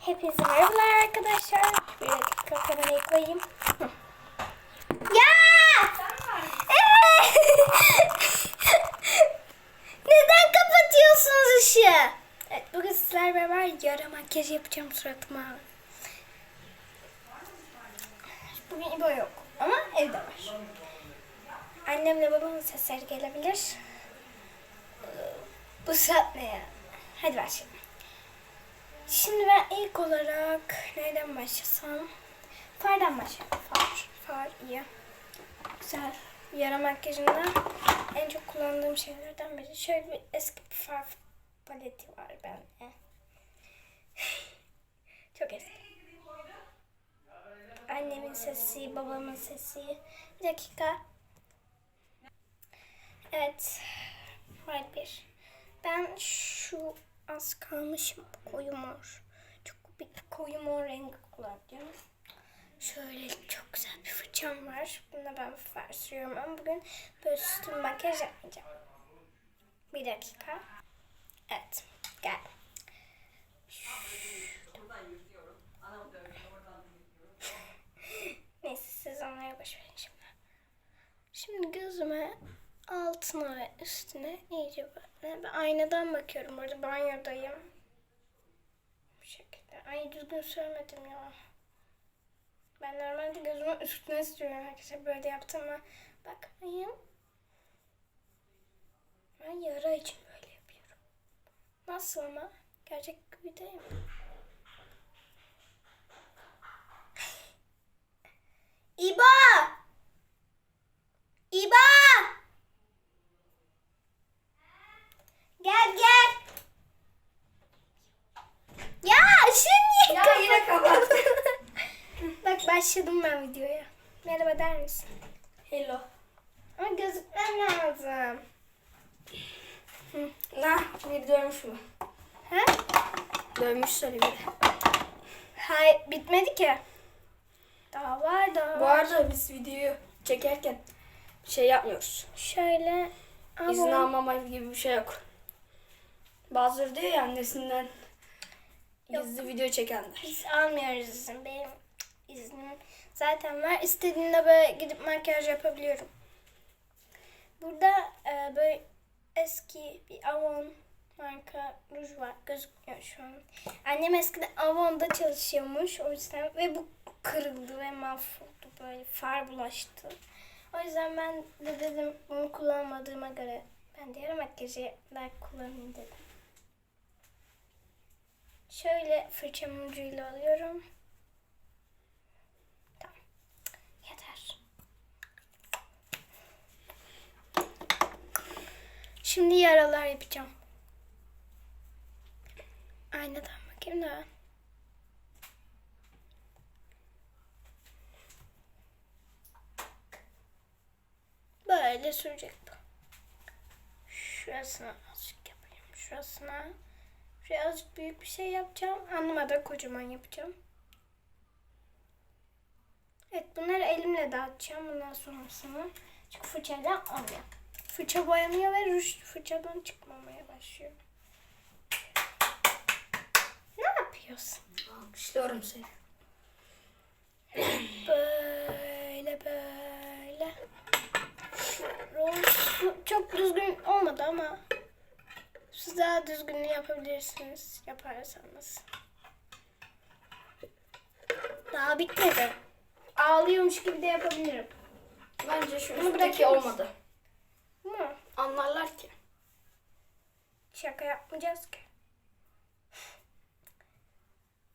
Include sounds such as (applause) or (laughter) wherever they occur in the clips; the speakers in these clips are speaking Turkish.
Hepinize merhabalar arkadaşlar. Bir dakika kamerayı koyayım. Ya! Evet! (laughs) Neden kapatıyorsunuz ışığı? Evet, bugün sizlerle beraber yara makyajı yapacağım suratıma. Bugün İbo yok ama evde var. Annemle babamın sesleri gelebilir. Bu saat ne ya? Hadi başlayalım. Şimdi ben ilk olarak nereden başlasam? Fardan başlayalım. Far. Far iyi. Güzel. Yara makyajında en çok kullandığım şeylerden biri. Şöyle bir eski bir far paleti var bende. (laughs) çok eski. Annemin sesi, babamın sesi. Bir dakika. Evet. Var bir. Ben şu az kalmışım koyu mor. Çok bir koyu mor rengi kullanacağım. Şöyle çok güzel bir fırçam var. Buna ben far sürüyorum ama bugün böyle bir makyaj yapmayacağım. Bir dakika. Evet. Gel. Neyse siz onlara boş verin şimdi. Şimdi gözüme altına ve üstüne iyice böyle. Ben aynadan bakıyorum. Burada banyodayım. Bu şekilde. Ay düzgün sürmedim ya. Ben normalde gözümün üstüne sürüyorum arkadaşlar. Böyle yaptım ama bakmayın. Ben yara için böyle yapıyorum. Nasıl ama? Gerçek gibi değil mi? İba! İba! Gel gel. Ya şimdi Ya yine kapattın. Bak başladım ben videoya. Merhaba der misin? Hello. Ama gözükmem lazım. Na, bir dönmüş mü? Ha? Dönmüş söyle bir. Hayır bitmedi ki. Daha var daha Bu var. arada biz videoyu çekerken şey yapmıyoruz. Şöyle İzin ama almama gibi bir şey yok. Bazıları diyor ya annesinden gizli video çekenler. biz almıyoruz izin. Benim iznim zaten var. İstediğimde böyle gidip makyaj yapabiliyorum. Burada e, böyle eski bir Avon marka ruj var. Gözükmüyor şu an. Annem eskiden Avon'da çalışıyormuş. O yüzden ve bu kırıldı ve mahvoldu. Böyle far bulaştı. O yüzden ben de dedim bunu kullanmadığıma göre ben yarı makyajı da kullanayım dedim. Şöyle fırçamın ucuyla alıyorum. Tamam. Yeter. Şimdi yaralar yapacağım. Aynadan bakayım da. Böyle sürecek bu. Şurasına azıcık yapayım. Şurasına. Şuraya azıcık büyük bir şey yapacağım. Anlama da kocaman yapacağım. Evet bunları elimle dağıtacağım bundan sonrasını. Çünkü fırçayla olmuyor. Fırça boyanıyor ve ruj fırçadan çıkmamaya başlıyor. Ne yapıyorsun? Alkışlıyorum seni. Böyle böyle. Bu çok düzgün olmadı ama siz daha düzgün yapabilirsiniz yaparsanız. Daha bitmedi. Ağlıyormuş gibi de yapabilirim. Bence şu Bunu üstteki bırakır mısın? olmadı. Anlarlar ki. şaka yapmayacağız ki.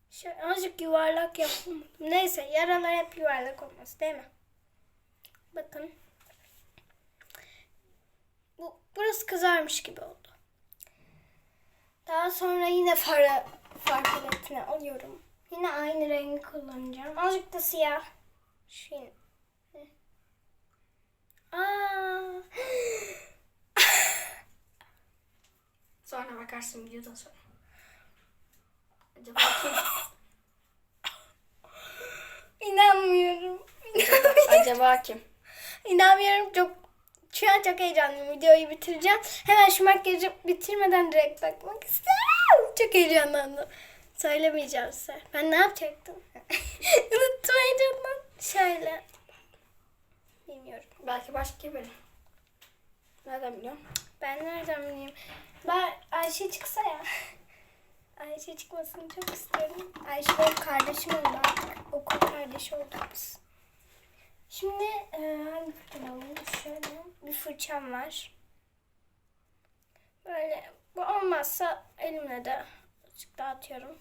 Şöyle azıcık yuvarlak yapalım. Neyse yaralar hep yuvarlak olmaz değil mi? Bakın. Bu, burası kızarmış gibi oldu. Daha sonra yine far, far paletini alıyorum. Yine aynı rengi kullanacağım. Azıcık da siyah. Yine. Aa. Sonra bakarsın videodan sonra. Acaba kim? (laughs) İnanmıyorum. (laughs) Acaba kim? İnanmıyorum çok şu an çok heyecanlıyım. Videoyu bitireceğim. Hemen şu makyajı bitirmeden direkt bakmak istiyorum. Çok heyecanlandım. Söylemeyeceğim size. Ben ne yapacaktım? (laughs) Unuttum heyecandan. Şöyle. Bilmiyorum. Belki başka biri. Nereden biliyorum? Ben nereden bileyim? Ben Ayşe çıksa ya. (laughs) Ayşe çıkmasını çok istiyorum. Ayşe benim kardeşim oldu artık. Okul kardeşi olduk biz. Şimdi e, hangi fırçam alayım? Şöyle bir fırçam var. Böyle bu olmazsa elimle de azıcık dağıtıyorum.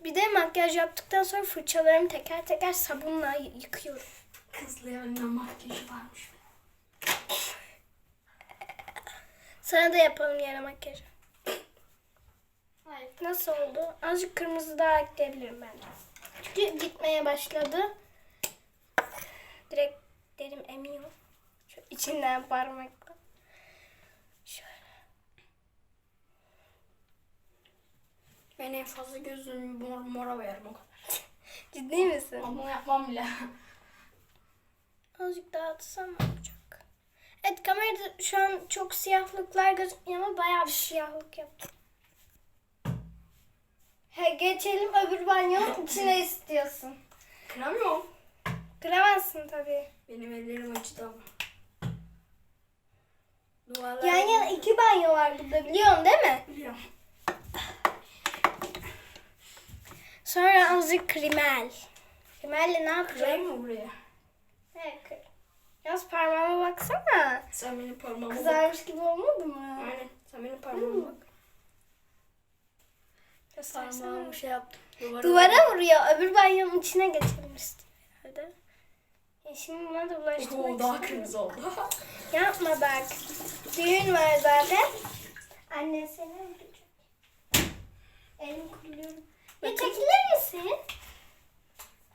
Bir de makyaj yaptıktan sonra fırçalarımı teker teker sabunla yıkıyorum. Kızların makyajı varmış. Sana da yapalım yarın makyajı. Hayır. Nasıl oldu? Azıcık kırmızı daha ekleyebilirim bence. Çünkü gitmeye başladı. Direkt derim emiyor. Şu içinden parmakla. Şöyle. Ben en fazla gözümü mor, mora veririm o kadar. Ciddi misin? Ama yapmam bile. Azıcık dağıtsam ne olacak? Evet kamerada şu an çok siyahlıklar gözükmüyor ama bayağı bir siyahlık yaptım. He, geçelim öbür banyonun içine istiyorsun. Kıramıyorum. Kıramazsın tabii. Benim ellerim acıdı ama. Duvarlar... Yan yana iki banyo var burada biliyorsun değil mi? Biliyorum. Sonra azıcık kremel. Kremelle ne yapacağım? Kırayım mı buraya? Evet kır. Yalnız parmağıma baksana. Sen benim parmağıma bak. Kızarmış gibi olmadı mı? Aynen. Sen benim parmağıma bak. Göstersene. Parmağımı şey yaptım. Duvara, Duvara vuruyor. Öbür banyonun içine istiyor herhalde. Ya şimdi buna da bulaştırmak Oo, daha kırmızı oldu. (laughs) Yapma bak. Düğün var zaten. Anne seni öldürecek. Elim kuruluyorum. Ya çekilir misin?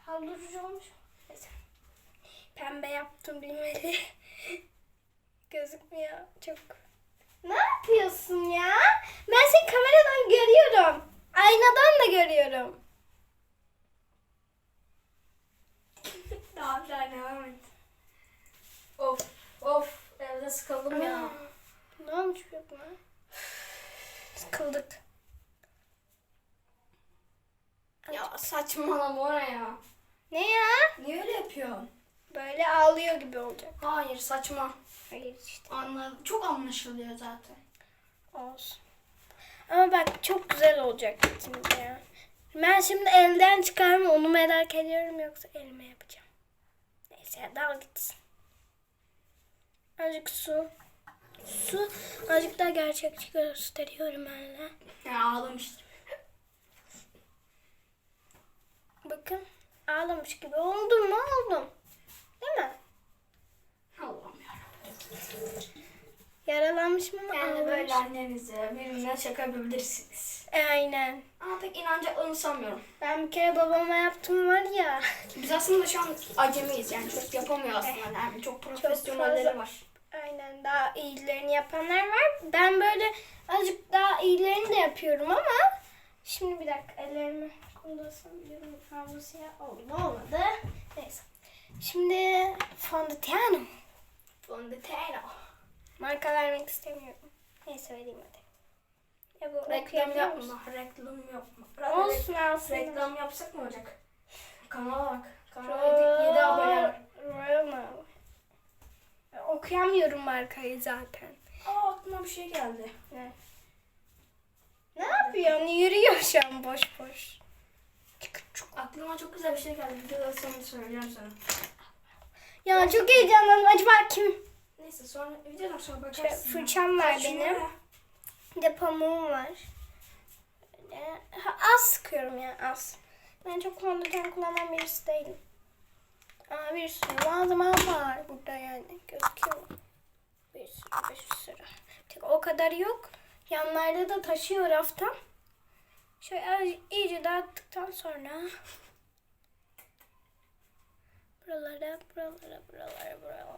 Havlurucu olmuş. Pembe yaptım bilmeli. (laughs) Gözükmüyor çok. Ne yapıyorsun ya? Ben seni kameradan görüyorum. Aynadan da görüyorum. (laughs) Daha daha devam et. Of of evde sıkıldım ya. Ne olmuş buna? (sighs) Sıkıldık. Ya saçmalama o ne ya? Ne ya? Niye öyle yapıyorsun? Böyle ağlıyor gibi olacak. Hayır saçma. Hayır işte. Anladım. Çok anlaşılıyor zaten. Olsun. Ama bak çok güzel olacak şimdi ya. Ben şimdi elden çıkarma onu merak ediyorum yoksa elime yapacağım. Neyse dal gitsin. Azıcık su. Su azıcık daha gerçekçi gösteriyorum öyle. Ya ağlamıştım. Bakın ağlamış gibi oldum mu oldum. Değil mi? Allah'ım yarabbim. Yaralanmış mı? Yani ağlamış. böyle annenize birbirine çakabilirsiniz. Aynen. Ama pek inanacaklarını sanmıyorum. Ben bir kere babama yaptım var ya. Biz aslında şu an acemiyiz yani çok yapamıyor aslında. Yani çok profesyonelleri var. Aynen daha iyilerini yapanlar var. Ben böyle azıcık daha iyilerini de yapıyorum ama şimdi bir dakika ellerimi kullasam biliyorum havlu siyah oldu olmadı. Şimdi fondöten. Fondöteno. Marka vermek istemiyorum. Neyse vereyim hadi. Ya bu Reklam musun? yapma. Reklam yapma. Olsun aslında. Reklam yapsak mı olacak? Kanala bak. Kanala 7 abone var. Royal Okuyamıyorum markayı zaten. Aa aklıma bir şey geldi. Ne? Ne yapıyorsun? Yürüyor şu an boş boş. Aklıma çok güzel bir şey geldi. Videoda sonra söyleyeceğim sana. Ya çok heyecanlandım. Acaba kim? Neyse sonra videodan sonra bakarsın. fırçam var Kaç benim. numara? Bir de pamuğum var. Böyle ha, az sıkıyorum ya az. Ben çok fondöten kullanan birisi değilim. Aa, bir sürü malzeme var burada yani. Gözüküyor mu? Bir sürü, bir sürü. Tek o kadar yok. Yanlarda da taşıyor raftan. Şöyle iyice dağıttıktan sonra buralara, buralara, buralara, buralara.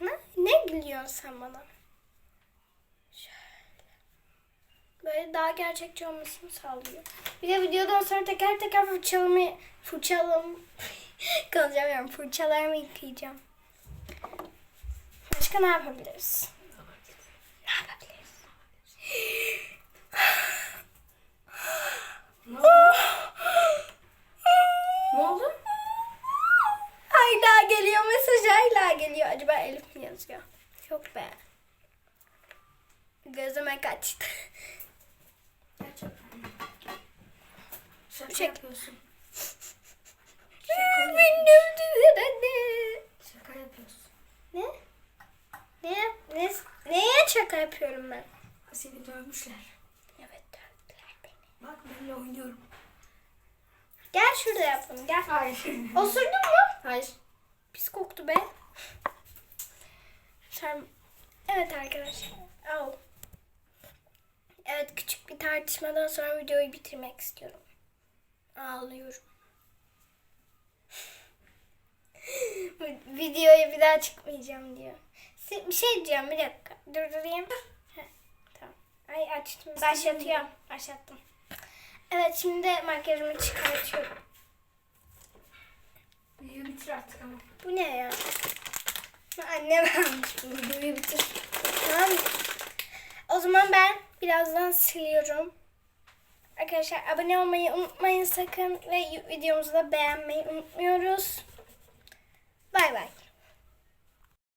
Ne? Ne gülüyorsun sen bana? Böyle daha gerçekçi olmasını sağlıyor. Bir de videodan sonra teker teker fırçalamı fırçalam (laughs) konuşamıyorum. Fırçalarımı yıkayacağım. Başka? Ne yapabiliriz? Yazıyor? Yok be. Gözüme kaçtı. Şaka Şey- yapıyorsun. Beni dövdüler anne. Şaka yapıyorsun. Ne? Ne, ne, neye şaka yapıyorum ben? Seni dövmüşler. Evet dövdüler beni. Bak benimle oynuyorum. Gel şurada yapalım gel. Hayır. Osurdun mu? Hayır. Pis koktu be. Sen... Evet arkadaşlar. Au. Evet küçük bir tartışmadan sonra videoyu bitirmek istiyorum. Ağlıyorum. (laughs) Videoya bir daha çıkmayacağım diyor. Bir şey diyeceğim bir dakika. Durdurayım. Heh, tamam. Ay açtım. Başlatıyorum. Başlattım. Evet şimdi makyajımı çıkartıyorum. Videoyu bitir artık ama. Bu ne ya? Annem almış. Bu videoyu bitir. Tamam. O zaman ben birazdan siliyorum. Arkadaşlar abone olmayı unutmayın sakın ve videomuzu da beğenmeyi unutmuyoruz. Bay bay.